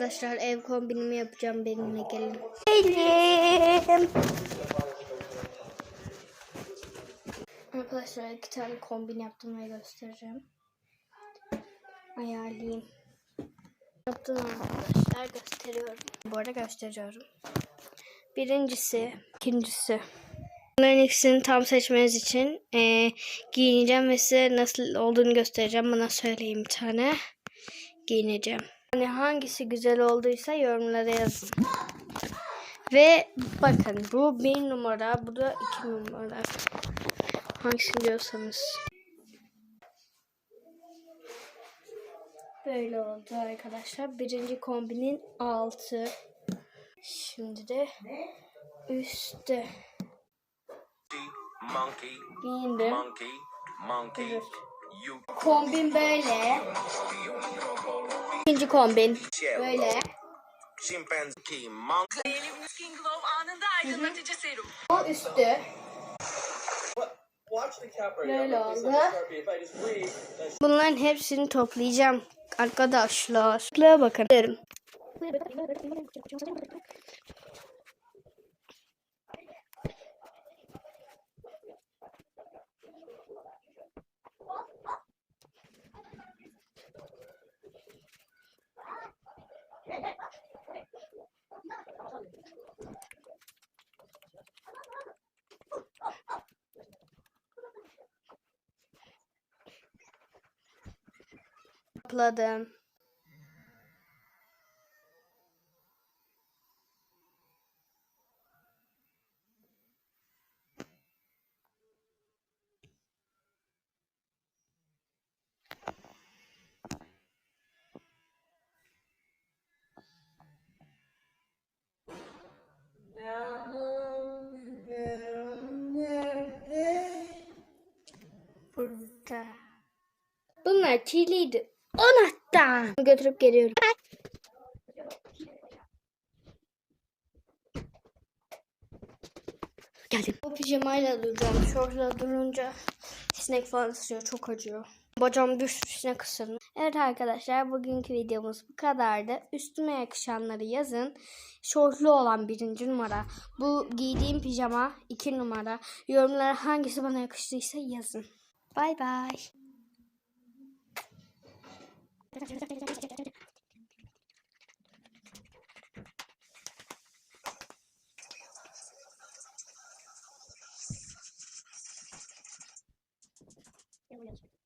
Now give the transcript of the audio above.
Arkadaşlar ev kombinimi yapacağım benimle gelin. Gelin. Arkadaşlar iki tane kombin yaptım ve göstereceğim. Ayarlayayım. Yaptım arkadaşlar gösteriyorum. Bu arada gösteriyorum. Birincisi, ikincisi. Bunların ikisini tam seçmeniz için eee, giyineceğim ve size nasıl olduğunu göstereceğim. Bana söyleyin bir tane. Giyineceğim. Hani hangisi güzel olduysa yorumlara yazın. Ve bakın bu bir numara, bu da iki numara. Hangisini diyorsanız. Böyle oldu arkadaşlar. Birinci kombinin altı. Şimdi de üstte giyindim. Kombin böyle. Kombin böyle. chimpanzee, monkey. Skin Glow anında aydınlatıcı serum. O üstü. Böyle oldu. Sharpie, if I just breathe, then Bunların hepsini toplayacağım arkadaşlar. Şuraya bakın. Topladım. Burada. Bunlar kirliydi. Anahtar. Götürüp geliyorum. Geldim. Bu pijamayla duracağım. Şortla durunca sinek falan ısırıyor. Çok acıyor. Bacağım düştü sinek ısırdı. Evet arkadaşlar bugünkü videomuz bu kadardı. Üstüme yakışanları yazın. Şortlu olan birinci numara. Bu giydiğim pijama iki numara. Yorumlara hangisi bana yakıştıysa yazın. Bay bay. Thank we're